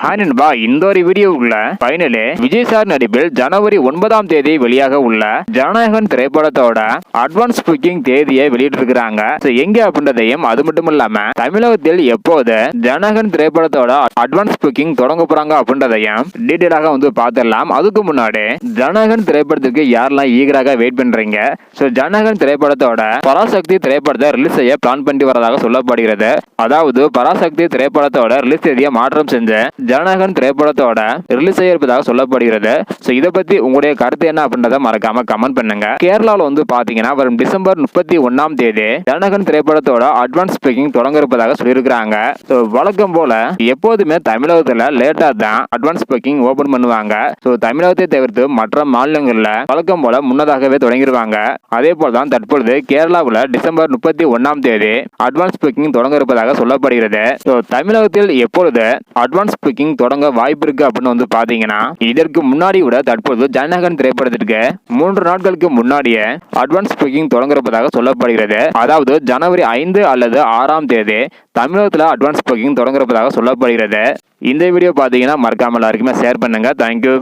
Hi நண்பா இந்த ஒரு வீடியோவுக்குள்ள பைனலே விஜய் சார் நடிப்பில் ஜனவரி ஒன்பதாம் தேதி வெளியாக உள்ள ஜனநாயகன் திரைப்படத்தோட அட்வான்ஸ் புக்கிங் தேதியை வெளியிட்டிருக்கிறாங்க. எங்க அப்படின்றதையும் அது மட்டும் இல்லாம தமிழகத்தில் எப்போது ஜனகன் திரைப்படத்தோட அட்வான்ஸ் புக்கிங் தொடங்க போறாங்க அப்படின்றதையும் டீட்டெயிலாக வந்து பார்த்துடலாம். அதுக்கு முன்னாடி ஜனகன் திரைப்படத்துக்கு யாரெல்லாம் ஈகராக வெயிட் பண்றீங்க? ஸோ ஜனகன் திரைப்படத்தோட பராசக்தி திரைப்படத்தை ரிலீஸ் செய்ய பிளான் பண்ணி வரதாக சொல்லப்படுகிறது. அதாவது பராசக்தி திரைப்படத்தோட ரிலீஸ் தேதியை மாற்றம் செஞ்சு ஜனகன் திரைப்படத்தோட ரிலீஸ் செய்ய இருப்பதாக சொல்லப்படுகிறது. ஸோ இதை பத்தி உங்களுடைய கருத்து என்ன அப்படின்றத மறக்காம கமெண்ட் பண்ணுங்க. கேரளாவில் வந்து பாத்தீங்கன்னா வரும் டிசம்பர் முப்பத்தி ஒன்னாம் தேதி ஜனநாயகன் திரைப்படத்தோட அட்வான்ஸ் ஸ்பீக்கிங் தொடங்க இருப்பதாக சொல்லியிருக்கிறாங்க. ஸோ வழக்கம் போல எப்போதுமே தமிழகத்துல லேட்டாக தான் அட்வான்ஸ் புக்கிங் ஓபன் பண்ணுவாங்க. ஸோ தமிழகத்தை தவிர்த்து மற்ற மாநிலங்களில் வழக்கம் போல முன்னதாகவே தொடங்கிடுவாங்க அதே போல தான் தற்பொழுது கேரளாவில் டிசம்பர் முப்பத்தி ஒன்னாம் தேதி அட்வான்ஸ் புக்கிங் தொடங்க இருப்பதாக சொல்லப்படுகிறது. ஸோ தமிழகத்தில் எப்பொழுது அட்வான்ஸ் புக்கிங் தொடங்க வாய்ப்பு இருக்கு அப்படின்னு வந்து பார்த்தீங்கன்னா இதற்கு முன்னாடி விட தற்பொழுது ஜனநாயகன் திரைப்படத்திற்கு மூன்று நாட்களுக்கு முன்னாடியே அட்வான்ஸ் புக்கிங் தொடங்கிறப்பதாக சொல்லப்படுகிறது. அதாவது ஜனவரி ஐந்து அல்லது ஆறாம் தேதி தமிழகத்தில் அட்வான்ஸ் புக்கிங் தொடங்கப்பதாக சொல்லப்படுகிறது. இந்த வீடியோ பார்த்தீங்கன்னா மறக்காமல் எல்லாருக்குமே ஷேர் பண்ணுங்க. தேங்க்யூ